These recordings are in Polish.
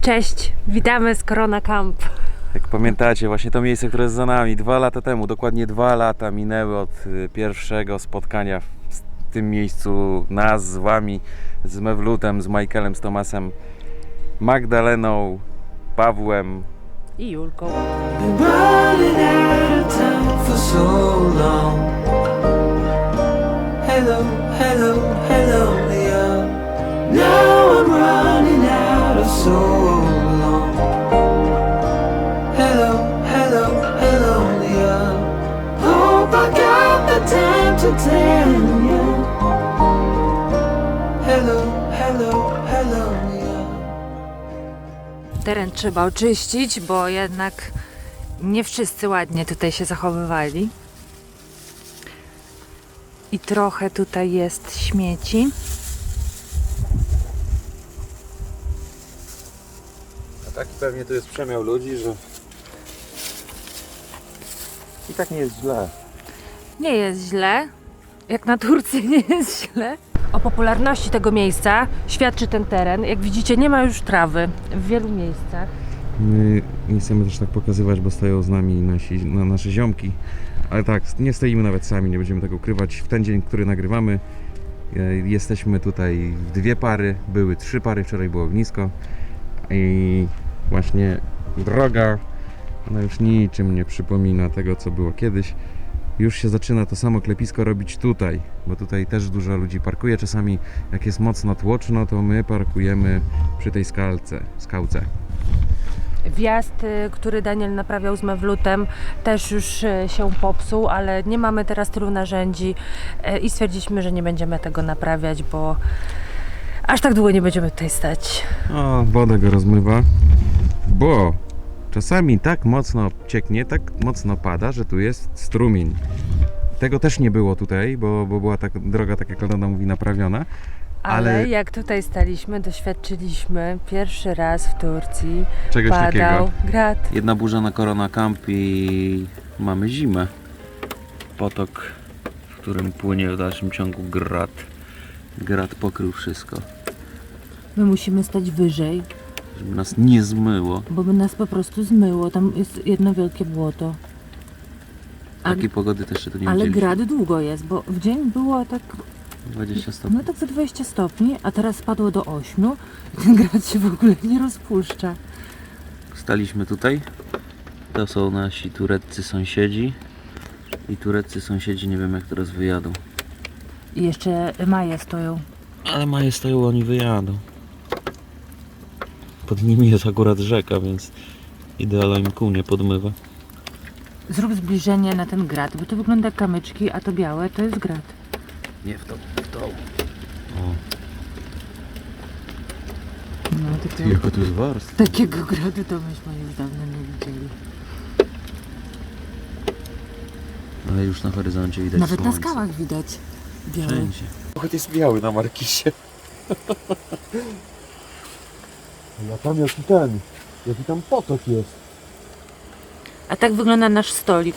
Cześć, witamy z Corona Camp. Jak pamiętacie, właśnie to miejsce, które jest za nami, dwa lata temu, dokładnie dwa lata minęły od y, pierwszego spotkania w tym miejscu nas z wami, z Mewlutem, z Michaelem, z Tomasem, Magdaleną, Pawłem. I Julką. Been running to tell you. Hello, hello, hello. Teren trzeba oczyścić, bo jednak nie wszyscy ładnie tutaj się zachowywali. I trochę tutaj jest śmieci. A tak pewnie to jest przemiał ludzi, że i tak nie jest źle. Nie jest źle. Jak na Turcji nie jest źle. O popularności tego miejsca świadczy ten teren. Jak widzicie, nie ma już trawy w wielu miejscach. My nie chcemy też tak pokazywać, bo stoją z nami nasi, na nasze ziomki. Ale tak, nie stoimy nawet sami, nie będziemy tego ukrywać. W ten dzień, który nagrywamy, e, jesteśmy tutaj w dwie pary, były trzy pary, wczoraj było ognisko. I właśnie droga, ona już niczym nie przypomina tego, co było kiedyś. Już się zaczyna to samo klepisko robić tutaj, bo tutaj też dużo ludzi parkuje. Czasami jak jest mocno tłoczno, to my parkujemy przy tej skalce, skałce. Wjazd, y, który Daniel naprawiał z Mewlutem, też już y, się popsuł, ale nie mamy teraz tylu narzędzi y, i stwierdziliśmy, że nie będziemy tego naprawiać, bo aż tak długo nie będziemy tutaj stać. O, woda go rozmywa, bo czasami tak mocno cieknie, tak mocno pada, że tu jest strumień. Tego też nie było tutaj, bo, bo była tak droga, tak jak Aldona mówi, naprawiona. Ale, Ale- jak tutaj staliśmy, doświadczyliśmy pierwszy raz w Turcji. Czegoś Padał grad. Jedna burza na Corona Camp i mamy zimę. Potok, w którym płynie w dalszym ciągu grat. Grat pokrył wszystko, My musimy stać wyżej, żeby nas nie zmyło. bo by nas po prostu zmyło. Tam jest jedno wielkie błoto. A, Takiej pogody też jeszcze tu nie ale widzieliśmy. grad długo jest, bo w dzień było tak 20 stopni. No tak za 20 stopni, a teraz spadło do 8 i ten grad się w ogóle nie rozpuszcza. Staliśmy tutaj. To są nasi tureccy sąsiedzi. I tureccy sąsiedzi nie wiem jak teraz wyjadą. I jeszcze maje stoją. Ale maje stoją, oni wyjadą. Pod nimi jest akurat rzeka, więc idealnie im kół nie podmywa. Zrób zbliżenie na ten grad, bo to wygląda jak kamyczki, a to białe to jest grad. Nie w tą, w tą. No, takiego, tu jest warstw. takiego gradu to myśmy już dawno nie widzieli. Ale już na horyzoncie widać Nawet na słońce. skałach widać białe. Wszędzie. Choć jest biały na markisie. A tam jaki ten, jaki tam potok jest. A tak wygląda nasz stolik.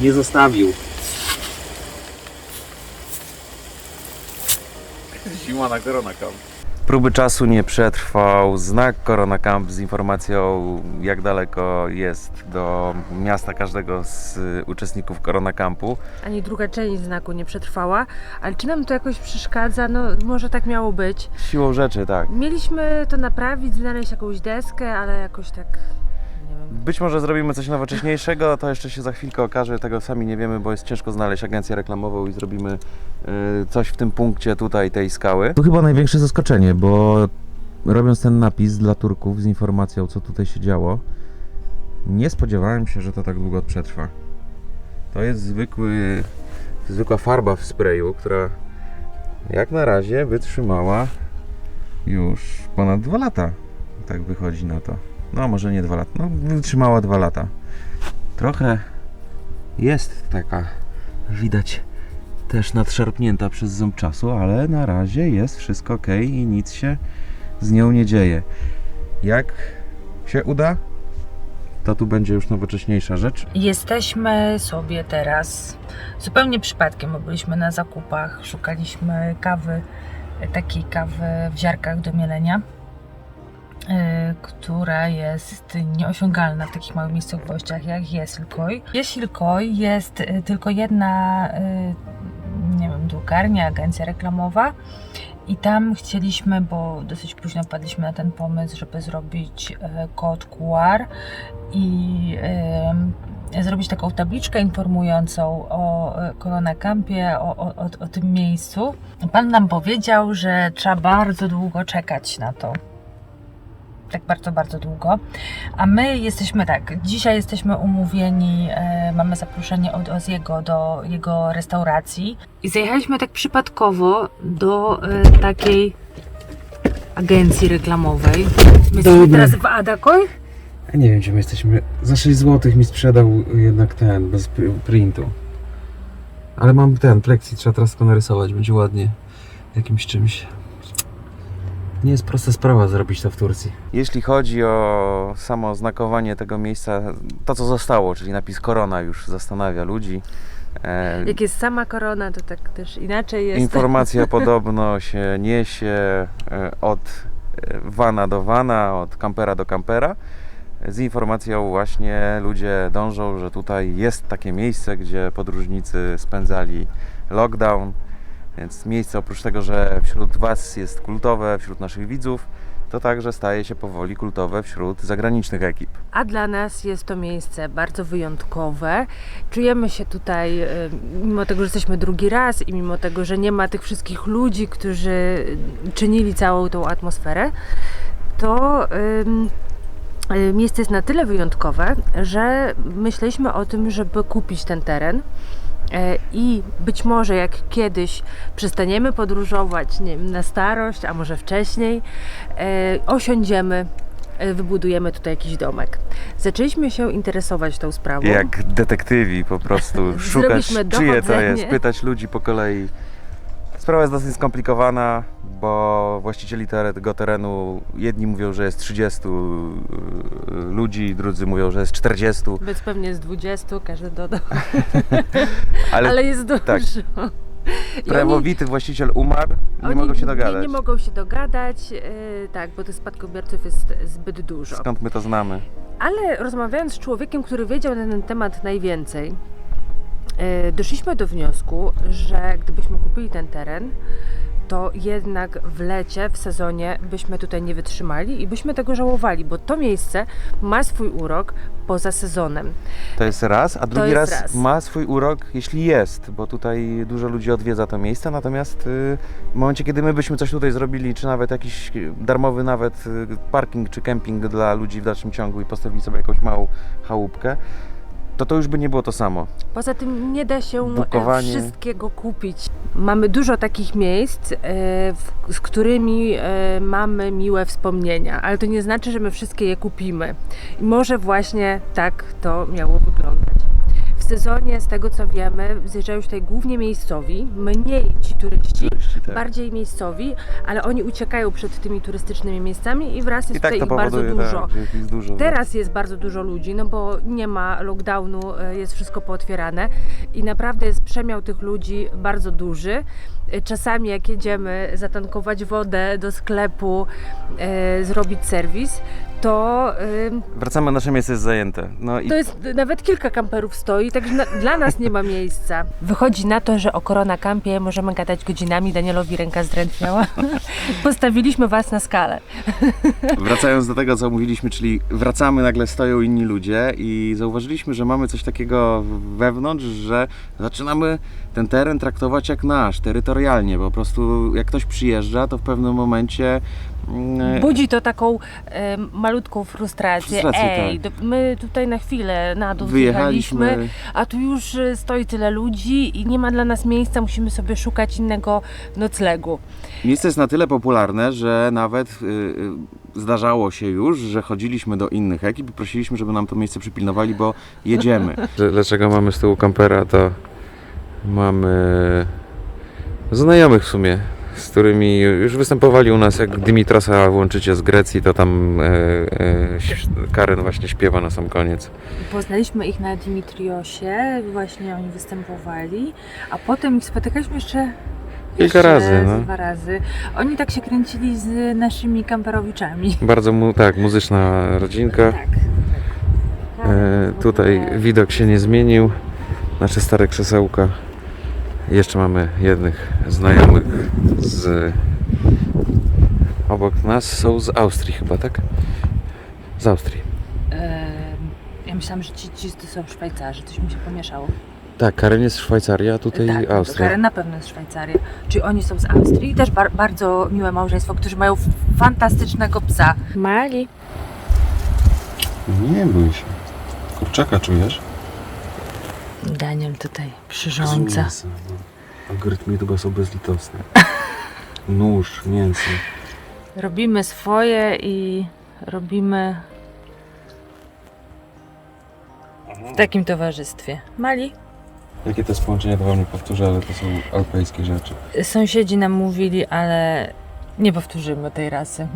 Nie zostawił. Zima na Corona Camp. Próby czasu nie przetrwał. Znak Corona Camp z informacją, jak daleko jest do miasta każdego z uczestników Corona Campu. Ani druga część znaku nie przetrwała, ale czy nam to jakoś przeszkadza? No może tak miało być. Siłą rzeczy, tak. Mieliśmy to naprawić, znaleźć jakąś deskę, ale jakoś tak... Być może zrobimy coś nowocześniejszego, to jeszcze się za chwilkę okaże, tego sami nie wiemy, bo jest ciężko znaleźć agencję reklamową i zrobimy y, coś w tym punkcie tutaj tej skały. To chyba największe zaskoczenie, bo robiąc ten napis dla Turków z informacją, co tutaj się działo, nie spodziewałem się, że to tak długo przetrwa. To jest zwykły, zwykła farba w sprayu, która jak na razie wytrzymała już ponad dwa lata. Tak wychodzi na to. No może nie dwa lata, no wytrzymała dwa lata. Trochę jest taka, widać, też nadszarpnięta przez ząb czasu, ale na razie jest wszystko ok i nic się z nią nie dzieje. Jak się uda, to tu będzie już nowocześniejsza rzecz. Jesteśmy sobie teraz zupełnie przypadkiem, bo byliśmy na zakupach, szukaliśmy kawy takiej kawy w ziarkach do mielenia, która jest nieosiągalna w takich małych miejscowościach jak Jesilkoj. Jesilkoj jest e, tylko jedna, e, nie wiem, drukarnia, agencja reklamowa. I tam chcieliśmy, bo dosyć późno padliśmy na ten pomysł, żeby zrobić kod QR i zrobić taką tabliczkę informującą o Corona Campie, o, o, o tym miejscu. Pan nam powiedział, że trzeba bardzo długo czekać na to. Tak bardzo, bardzo długo. A my jesteśmy tak, dzisiaj jesteśmy umówieni, e, mamy zaproszenie od Oziego do jego restauracji. I zajechaliśmy tak przypadkowo do e, takiej agencji reklamowej. My jesteśmy Dobra. teraz w Adakoj? Ja nie wiem, gdzie my jesteśmy. Za 6 zł mi sprzedał jednak ten, bez pr- printu. Ale mam ten, plexi, trzeba teraz tylko narysować, będzie ładnie. Jakimś czymś. Nie jest prosta sprawa zrobić to w Turcji. Jeśli chodzi o samo znakowanie tego miejsca, to co zostało, czyli napis Korona już zastanawia ludzi. E, Jak jest sama korona, to tak też inaczej jest. Informacja podobno się niesie e, od e, vana do vana, od kampera do kampera. Z informacją właśnie ludzie dążą, że tutaj jest takie miejsce, gdzie podróżnicy spędzali lockdown. Więc miejsce oprócz tego, że wśród Was jest kultowe, wśród naszych widzów, to także staje się powoli kultowe wśród zagranicznych ekip. A dla nas jest to miejsce bardzo wyjątkowe. Czujemy się tutaj, e, mimo tego, że jesteśmy drugi raz i mimo tego, że nie ma tych wszystkich ludzi, którzy czynili całą tą atmosferę, to ym, y, miejsce jest na tyle wyjątkowe, że myśleliśmy o tym, żeby kupić ten teren. E, I być może jak kiedyś przestaniemy podróżować, nie wiem, na starość, a może wcześniej, e, osiądziemy e, wybudujemy tutaj jakiś domek. Zaczęliśmy się interesować tą sprawą. Jak detektywi po prostu szukać, czyje to jest, pytać ludzi po kolei. Sprawa jest dosyć skomplikowana, bo właścicieli tego terenu, jedni mówią, że jest 30 y, ludzi, drudzy mówią, że jest 40, Więc pewnie z 20, każdy dodał, ale, ale, jest dużo. tak. Prawowity właściciel umarł, nie oni mogą się Nie, dogadać. nie mogą się dogadać, yy, tak, bo tych spadkobierców jest zbyt dużo. Skąd my to znamy? Ale rozmawiając z człowiekiem, który wiedział na ten temat najwięcej, doszliśmy do wniosku, że gdybyśmy kupili ten teren, to jednak w lecie, w sezonie byśmy tutaj nie wytrzymali i byśmy tego żałowali, bo to miejsce ma swój urok poza sezonem. To jest raz, a drugi raz, raz. ma swój urok, jeśli jest, bo tutaj dużo ludzi odwiedza to miejsce, natomiast y, w momencie, kiedy my byśmy coś tutaj zrobili, czy nawet jakiś darmowy nawet y, parking czy kemping dla ludzi w dalszym ciągu i postawili sobie jakąś małą chałupkę, to to już by nie było to samo. Poza tym nie da się e, Bukowanie. wszystkiego kupić. Mamy dużo takich miejsc, e, z którymi e, mamy miłe wspomnienia, ale to nie znaczy, że my wszystkie je kupimy. I może właśnie tak to miało wyglądać. Sezonie, z tego co wiemy, zjeżdżają tutaj głównie miejscowi, mniej ci turyści, Turyści, tak. bardziej miejscowi, ale oni uciekają przed tymi turystycznymi miejscami i wraz jest I tak tutaj to ich bardzo powoduje, dużo. tak, jest dużo. Teraz jest bardzo dużo ludzi, no bo nie ma lockdownu, e, jest wszystko pootwierane i naprawdę jest przemiał tych ludzi bardzo duży. E, Czasami jak jedziemy zatankować wodę do sklepu, e, zrobić serwis, to e, Wracamy, nasze miejsce jest zajęte. No i to jest nawet kilka kamperów stoi, także na, dla nas nie ma miejsca. Wychodzi na to, że o Korona Campie możemy gadać godzinami, Danielowi ręka zdrętwiała. Postawiliśmy Was na skalę. Wracając do tego, co mówiliśmy, czyli wracamy, nagle stoją inni ludzie i zauważyliśmy, że mamy coś takiego wewnątrz, że zaczynamy ten teren traktować jak nasz, terytorialnie. Po prostu jak ktoś przyjeżdża, to w pewnym momencie Budzi to taką e, malutką frustrację. Frustrację, Ej, tak. do, my tutaj na chwilę na dół wyjechaliśmy. zjechaliśmy, a tu już e, stoi tyle ludzi i nie ma dla nas miejsca, musimy sobie szukać innego noclegu. Miejsce jest na tyle popularne, że nawet y, y, zdarzało się już, że chodziliśmy do innych ekip i prosiliśmy, żeby nam to miejsce przypilnowali, bo jedziemy. Dlaczego mamy z tyłu kampera, to mamy znajomych w sumie, z którymi już występowali u nas, jak Dimitrosa włączycie z Grecji, to tam e, e, Karen właśnie śpiewa na sam koniec. Poznaliśmy ich na Dimitriosie, właśnie oni występowali, a potem ich spotykaliśmy jeszcze Kilka razy, no. Dwa razy. Oni tak się kręcili z naszymi kamperowiczami. Bardzo mu, tak, muzyczna rodzinka. Tak. E, tutaj widok się nie zmienił. Nasze stare krzesełka. Jeszcze mamy jednych znajomych z... Obok nas są z Austrii chyba, tak? Z Austrii. Ja myślałam, że ci, ci to są Szwajcarzy, coś mi się pomieszało. Tak, Karen jest Szwajcaria, a tutaj tak, Austria. Karen na pewno jest Szwajcaria. Czyli oni są z Austrii. Też bar- bardzo miłe małżeństwo, którzy mają fantastycznego psa. Mali. Nie bój się. Kurczaka czujesz? Daniel tutaj przyrządza. Algorytmy YouTube'a są bezlitosne. Nóż, mięso. Robimy swoje i robimy w takim towarzystwie. Mali? Jakie to jest połączenie, to wam nie powtórzę, ale to są alpejskie rzeczy. Sąsiedzi nam mówili, ale nie powtórzymy tej rasy.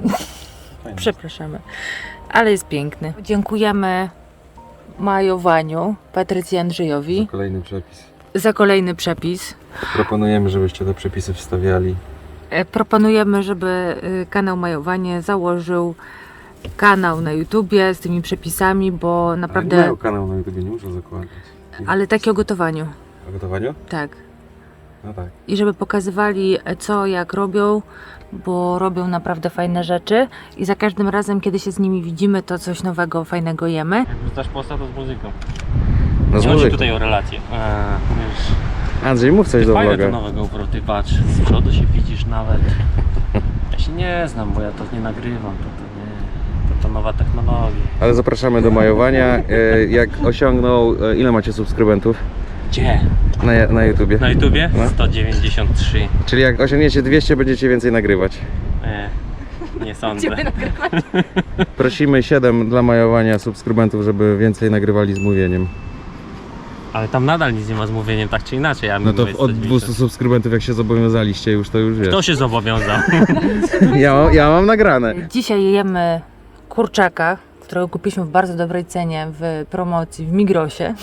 Fajne. Przepraszamy. Ale jest piękny. Dziękujemy majowaniu Patrycji Andrzejowi Kolejny przepis. Za kolejny przepis. Proponujemy, żebyście te przepisy wstawiali. E, Proponujemy, żeby y, kanał Majowanie założył kanał na YouTubie z tymi przepisami, bo Ale naprawdę. mają kanał na YouTube, nie muszą zakładać. Ale taki o gotowaniu, O gotowaniu? tak. No tak. I żeby pokazywali e, co, jak robią, bo robią naprawdę fajne rzeczy i za każdym razem, kiedy się z nimi widzimy, to coś nowego, fajnego jemy. Jak wrzucasz posta, to z muzyką. No z Nie chodzi muzyką. tutaj o relacje. Eee, Andrzej, mów coś do fajne to vloga. nowe GoPro, ty patrz, z przodu się widzisz nawet. Ja się nie znam, bo ja to nie nagrywam, to, to nie, to, to nowa technologia. Ale zapraszamy do majowania. E, Jak osiągnął, e, ile macie subskrybentów Gdzie? na, na YouTubie? Na YouTubie? No. 193. Czyli jak osiągniecie 200, będziecie więcej nagrywać. E, nie sądzę. Prosimy 7 dla majowania subskrybentów, żeby więcej nagrywali z mówieniem. Ale tam nadal nic nie ma z mówieniem, tak czy inaczej. Ja No to mówię od 190. 200 subskrybentów, jak się zobowiązaliście już, to już wiesz. Kto się zobowiązał? Ja, mam- ja mam nagrane. Dzisiaj jemy kurczaka, którego kupiliśmy w bardzo dobrej cenie w promocji w Migrosie.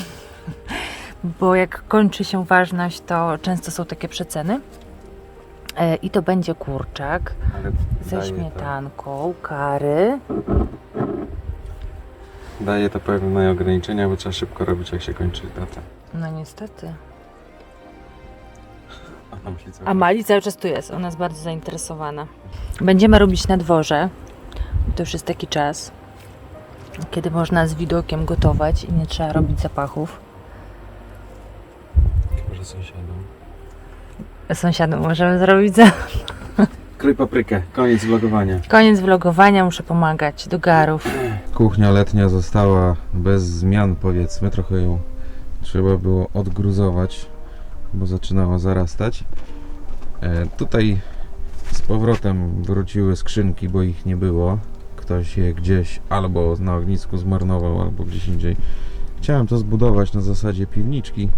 Bo jak kończy się ważność, to często są takie przeceny. E, I to będzie kurczak ze śmietanką, kary. Daje to pewne ograniczenia, bo trzeba szybko robić, jak się kończy data. No niestety. A tam się co? A Mali cały czas tu jest, ona jest bardzo zainteresowana. Będziemy robić na dworze. To już jest taki czas, kiedy można z widokiem gotować i nie trzeba robić zapachów. Może sąsiadom. Sąsiadom możemy zrobić za... Krój paprykę, koniec vlogowania. Koniec vlogowania, muszę pomagać do garów. Kuchnia letnia została bez zmian, powiedzmy. Trochę ją trzeba było odgruzować, bo zaczynała zarastać. E, tutaj z powrotem wróciły skrzynki, bo ich nie było. Ktoś je gdzieś albo na ognisku zmarnował, albo gdzieś indziej. Chciałem to zbudować na zasadzie piwniczki,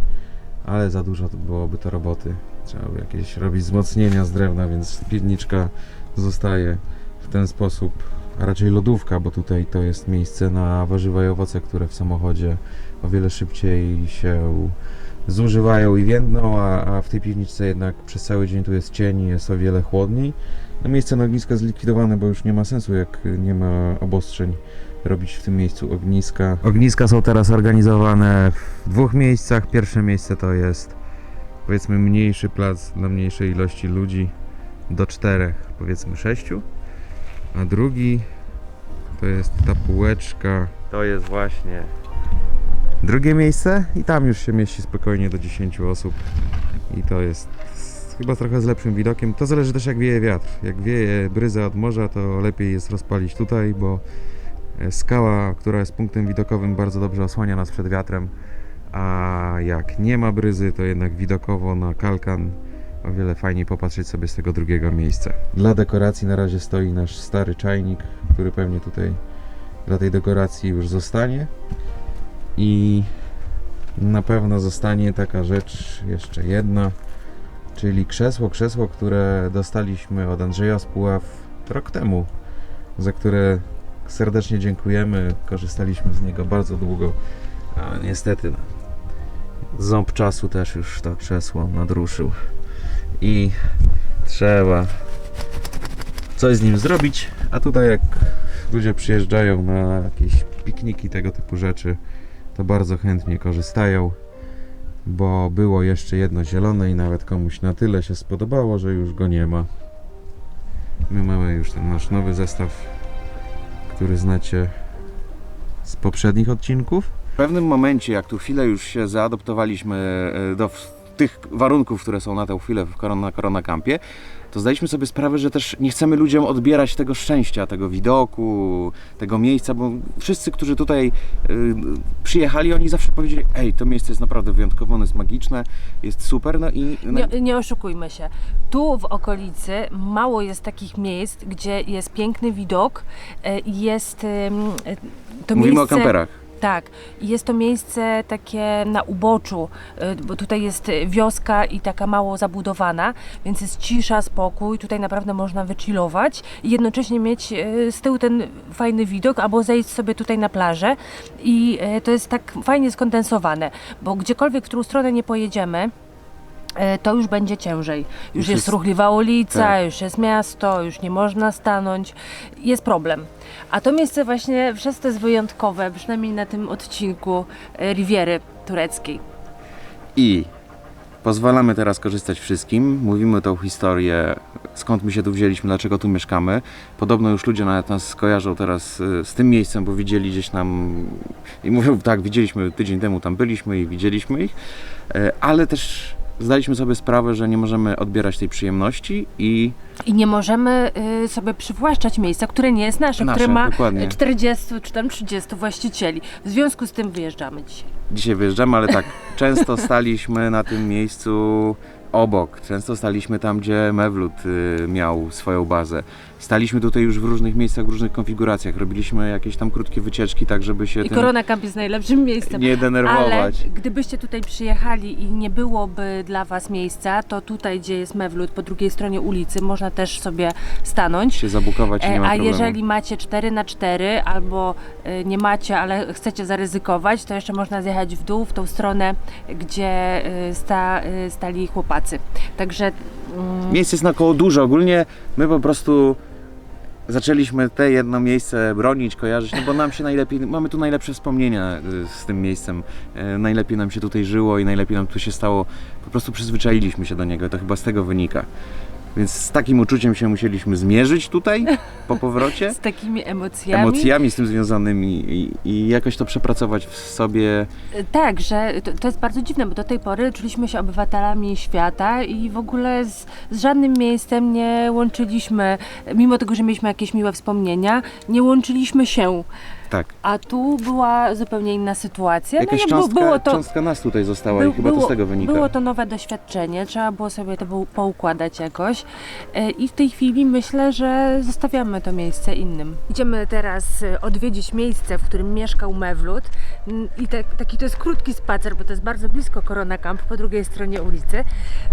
ale za dużo to byłoby to roboty. Trzeba by jakieś robić wzmocnienia z drewna, więc piwniczka zostaje w ten sposób a raczej lodówka, bo tutaj to jest miejsce na warzywa i owoce, które w samochodzie o wiele szybciej się zużywają i więdną, a, a w tej piwniczce jednak przez cały dzień tu jest cień i jest o wiele chłodniej. No miejsce na ognisko zlikwidowane, bo już nie ma sensu, jak nie ma obostrzeń robić w tym miejscu ogniska. Ogniska są teraz organizowane w dwóch miejscach. Pierwsze miejsce to jest powiedzmy mniejszy plac dla mniejszej ilości ludzi, do czterech, powiedzmy sześciu a drugi to jest ta półeczka. To jest właśnie drugie miejsce i tam już się mieści spokojnie do 10 osób. I to jest chyba trochę z lepszym widokiem. To zależy też jak wieje wiatr. Jak wieje bryza od morza, to lepiej jest rozpalić tutaj, bo e, skała, która jest punktem widokowym, bardzo dobrze osłania nas przed wiatrem. A jak nie ma bryzy, to jednak widokowo na kalkan o wiele fajniej popatrzeć sobie z tego drugiego miejsca. Dla dekoracji na razie stoi nasz stary czajnik, który pewnie tutaj dla tej dekoracji już zostanie. I na pewno zostanie taka rzecz jeszcze jedna, czyli krzesło, krzesło, które dostaliśmy od Andrzeja z Puław rok temu, za które serdecznie dziękujemy. Korzystaliśmy z niego bardzo długo, a niestety no, ząb czasu też już to krzesło nadruszył. I trzeba coś z nim zrobić. A tutaj jak ludzie przyjeżdżają na jakieś pikniki, tego typu rzeczy, to bardzo chętnie korzystają, bo było jeszcze jedno zielone i nawet komuś na tyle się spodobało, że już go nie ma. My mamy już ten nasz nowy zestaw, który znacie z poprzednich odcinków. W pewnym momencie, jak tu chwilę już się zaadoptowaliśmy e, do tych warunków, które są na tę chwilę w Korona, Korona Campie, to zdaliśmy sobie sprawę, że też nie chcemy ludziom odbierać tego szczęścia, tego widoku, tego miejsca, bo wszyscy, którzy tutaj y, przyjechali, oni zawsze powiedzieli, ej, to miejsce jest naprawdę wyjątkowe, ono jest magiczne, jest super, no i... No, Nie, nie oszukujmy się. Tu w okolicy mało jest takich miejsc, gdzie jest piękny widok i jest e, to mówimy miejsce... o kamperach. Tak, jest to miejsce takie na uboczu, y, bo tutaj jest wioska i taka mało zabudowana, więc jest cisza, spokój, tutaj naprawdę można wychillować i jednocześnie mieć y, z tyłu ten fajny widok, albo zejść sobie tutaj na plażę i y, to jest tak fajnie skondensowane, bo gdziekolwiek, w którą stronę nie pojedziemy, y, to już będzie ciężej. Już, Już jest, jest- ruchliwa ulica, tak. już jest miasto, już nie można stanąć. Jest problem. A to miejsce właśnie przez to jest wyjątkowe, przynajmniej na tym odcinku e, Riviery tureckiej. I pozwalamy teraz korzystać wszystkim. Mówimy tą historię, skąd my się tu wzięliśmy, dlaczego tu mieszkamy. Podobno już ludzie nawet nas kojarzą teraz y, z tym miejscem, bo widzieli gdzieś tam i mówią, tak, widzieliśmy tydzień temu, tam byliśmy i widzieliśmy ich, E, ale też zdaliśmy sobie sprawę, że nie możemy odbierać tej przyjemności i I nie możemy y, sobie przywłaszczać miejsca, które nie jest nasze, Nasze, które ma dokładnie. 40 czy tam 30 właścicieli. W związku z tym wyjeżdżamy dzisiaj. dzisiaj wyjeżdżamy, ale tak, często staliśmy na tym miejscu obok. Często staliśmy tam, gdzie Mewlut y, miał swoją bazę. Staliśmy tutaj już w różnych miejscach, w różnych konfiguracjach. Robiliśmy jakieś tam krótkie wycieczki, tak żeby się I tym Korona Camp jest najlepszym miejscem. nie Ale denerwować. gdybyście tutaj przyjechali i nie byłoby dla Was miejsca, to tutaj, gdzie jest Mewlut, po drugiej stronie ulicy, można też sobie stanąć. Się zabukować i nie E, ma A problemu. jeżeli macie 4 na 4 albo e, nie macie, ale chcecie zaryzykować, to jeszcze można zjechać w dół, w tą stronę, gdzie e, sta, e, stali chłopacy. Także mm, Miejsc jest naokoło dużo. Ogólnie my po prostu zaczęliśmy te jedno miejsce bronić, kojarzyć, no bo nam się najlepiej, mamy tu najlepsze wspomnienia y, z tym miejscem. E, Najlepiej nam się tutaj żyło i najlepiej nam tu się stało. Po prostu przyzwyczailiśmy się do niego, to chyba z tego wynika. Więc z takim uczuciem się musieliśmy zmierzyć tutaj po powrocie. z takimi emocjami. Emocjami z tym związanymi i, i jakoś to przepracować w sobie. Tak, że to, to jest bardzo dziwne, bo do tej pory czuliśmy się obywatelami świata i w ogóle z, z żadnym miejscem nie łączyliśmy, mimo tego, że mieliśmy jakieś miłe wspomnienia, nie łączyliśmy się. Tak. A tu była zupełnie inna sytuacja. Jakaś no bu- cząstka, było to, cząstka nas tutaj została Był- i chyba to było- z tego wynika. Było to nowe doświadczenie, trzeba było sobie to poukładać jakoś. E, I w tej chwili myślę, że zostawiamy to miejsce innym. Idziemy teraz e, odwiedzić miejsce, w którym mieszkał Mewlut. I tak, taki to jest krótki spacer, bo to jest bardzo blisko Korona Camp po drugiej stronie ulicy.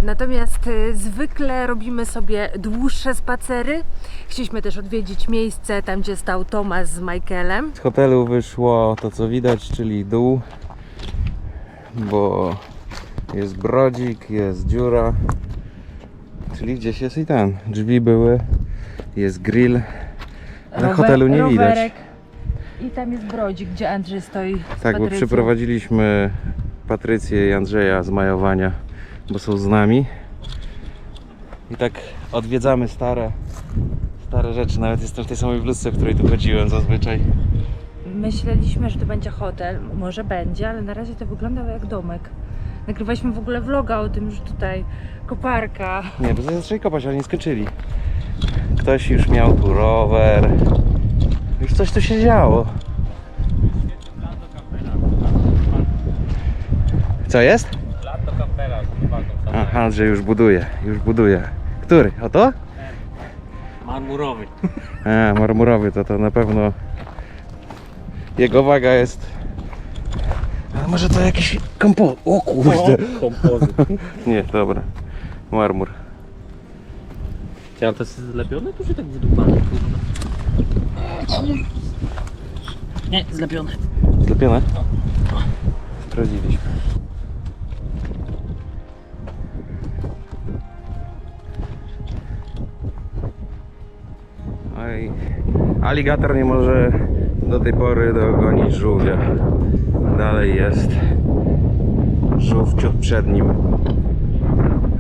Natomiast e, zwykle robimy sobie dłuższe spacery. Chcieliśmy też odwiedzić miejsce tam, gdzie stał Tomasz z Michaelem. Hotelu wyszło to co widać, czyli dół, bo jest brodzik, jest dziura, czyli gdzieś jest i ten. Drzwi były, jest grill. Na Rower- hotelu nie widać. rowerek. I tam jest brodzik, gdzie Andrzej stoi. z Tak, bo Patrycją. przyprowadziliśmy Patrycję i Andrzeja z majowania, bo są z nami. I tak odwiedzamy stare, stare rzeczy. Nawet jestem w tej samej bluzce, w której tu chodziłem zazwyczaj. Myśleliśmy, że to będzie hotel, może będzie, ale na razie to wygląda jak domek. Nagrywaliśmy w ogóle vloga o tym, że tutaj koparka. Nie, bo zaczęli kopać, ale nie skończyli. Ktoś już miał tu rower. Już coś tu się działo. Co jest? Lat do kampera z walką A, Andrzej już buduje, już buduje. Który? O to? Marmurowy. A, marmurowy to to na pewno jego waga jest... A może to jakiś kompo... O kurde. Kompozyt. Nie, dobra. Marmur. Ja to jest zlepione, to się tak wydumane. Nie, zlepione. Zlepione? Sprawdziliśmy. Oj, aligator nie może do tej pory dogonić żółwia. Dalej jest żółw ciut przed nim.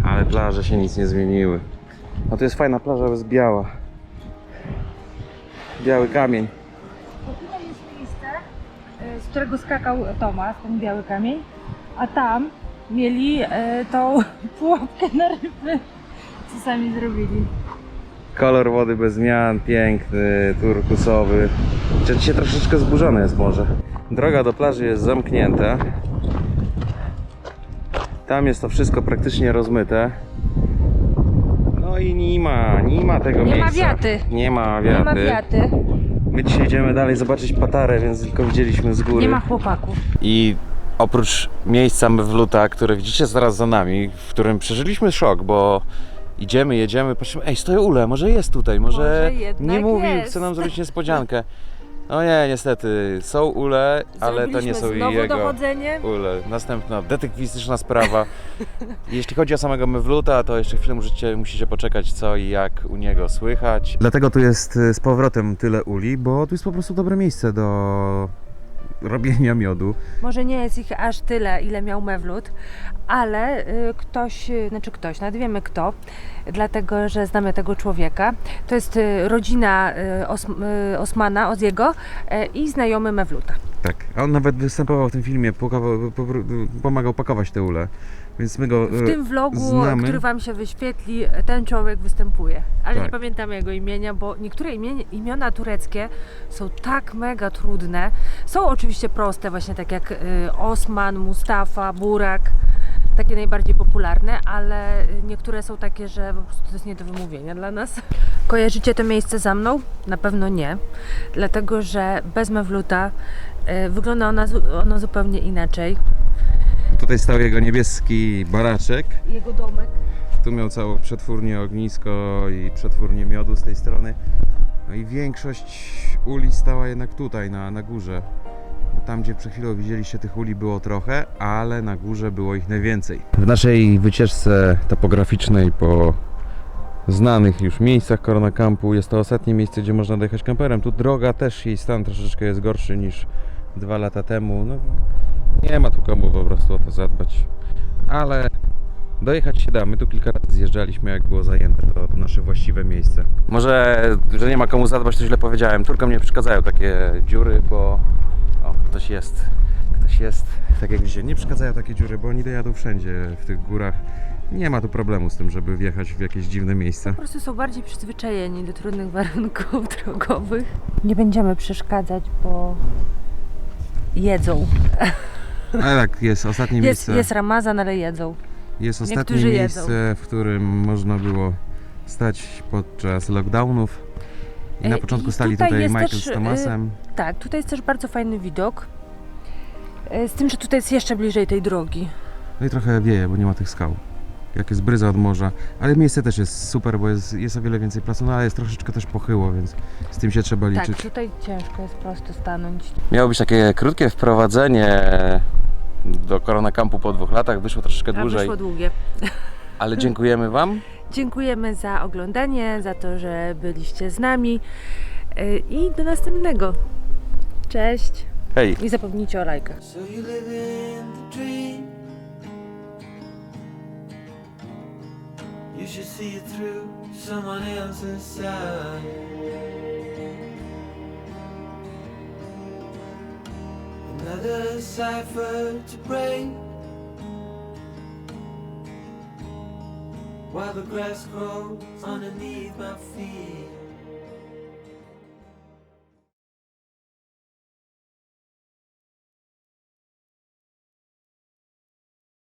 Ale plaże się nic nie zmieniły. No to jest fajna plaża, bo jest biała. Biały kamień. Tutaj jest miejsce, y, z którego skakał Tomasz, ten biały kamień, a tam mieli y, tą pułapkę na ryby, co sami zrobili. Kolor wody bez zmian, piękny, turkusowy. Czy dzisiaj troszeczkę zburzone jest morze. Droga do plaży jest zamknięta. Tam jest to wszystko praktycznie rozmyte. No i nie ma, nie ma tego Nie ma miejsca. wiaty. Nie ma wiaty. Nie ma wiaty, My dzisiaj idziemy dalej zobaczyć patarę, więc tylko widzieliśmy z góry. nie ma chłopaków. I oprócz miejsca Mewluta, które widzicie zaraz za nami, w którym przeżyliśmy szok, bo idziemy, jedziemy, patrzymy, ej, stoją ule, może jest tutaj, może, Może nie mówi, jest. chce nam zrobić niespodziankę. No nie, niestety, są ule, ale to nie są Zrobiliśmy znowu jego dochodzenie. ule. Następna detektywistyczna sprawa. Jeśli chodzi o samego Mewluta, to jeszcze chwilę musicie, musicie poczekać co i jak u niego słychać. Dlatego tu jest y, z powrotem tyle uli, bo tu jest po prostu dobre miejsce do robienia miodu. Może nie jest ich aż tyle, ile miał Mewlut, ale y, ktoś, y, znaczy ktoś, nawet wiemy kto, dlatego że znamy tego człowieka. To jest y, rodzina Os, Osmana, Oziego i znajomy Mewluta. Tak, a on nawet występował w tym filmie, po- pomagał pakować te ule, więc my go W e, tym vlogu, znamy. który Wam się wyświetli, ten człowiek występuje. Ale nie Tak. pamiętam jego imienia, bo niektóre imienia, imiona tureckie są tak mega trudne. Są oczywiście proste, właśnie tak jak Osman, Mustafa, Burak, takie najbardziej popularne, ale niektóre są takie, że po prostu to jest nie do wymówienia dla nas. Kojarzycie to miejsce za mną? Na pewno nie, dlatego że bez Mewluta wygląda ona, ono zupełnie inaczej. Tutaj stał jego niebieski baraczek, Jego domek tu miał całą przetwórnię, ognisko i przetwórnię miodu z tej strony. No i większość uli stała jednak tutaj, na, na górze. Bo tam, gdzie przed chwilą widzieliście, tych uli było trochę, ale na górze było ich najwięcej. W naszej wycieczce topograficznej po znanych już miejscach Korona Campu jest to ostatnie miejsce, gdzie można dojechać kamperem. Tu droga też jej stan troszeczkę jest gorszy niż dwa lata temu. No, nie ma tu komu po prostu o to zadbać. Ale dojechać się da. My tu kilka razy zjeżdżaliśmy, jak było zajęte to nasze właściwe miejsce. Może, że nie ma komu zadbać, to źle powiedziałem. Turkom nie przeszkadzają takie dziury, bo o, ktoś jest. Ktoś jest. Tak jak widzicie, nie przeszkadzają takie dziury, bo oni dojadą wszędzie w tych górach. Nie ma tu problemu z tym, żeby wjechać w jakieś dziwne miejsca. Po prostu są bardziej przyzwyczajeni do trudnych warunków drogowych. Nie będziemy przeszkadzać, bo jedzą. Ale tak, jest ostatnie Jest, miejsce. jest Ramazan, ale jedzą. Jest ostatnie Niektórzy miejsce, jedzą. w którym można było stać podczas lockdownów. I na E, początku i stali tutaj tutaj jest Michael też, z y, Tomasem. Tak, tutaj jest też bardzo fajny widok. E, Z tym, że tutaj jest jeszcze bliżej tej drogi. No i trochę wieje, bo nie ma tych skał. Jak jest bryza od morza. Ale miejsce też jest super, bo jest, jest o wiele więcej placu, no ale jest troszeczkę też pochyło, więc z tym się trzeba liczyć. Tak, tutaj ciężko jest prosto stanąć. Miało być takie krótkie wprowadzenie do Korona Campu po dwóch latach. Wyszło troszeczkę A dłużej, wyszło długie. ale dziękujemy Wam. Dziękujemy za oglądanie, za to, że byliście z nami E, i do następnego. Cześć Hej! i zapomnijcie o lajkach. So you should see it through someone else's side. Another cipher to break. While the grass grows underneath my feet.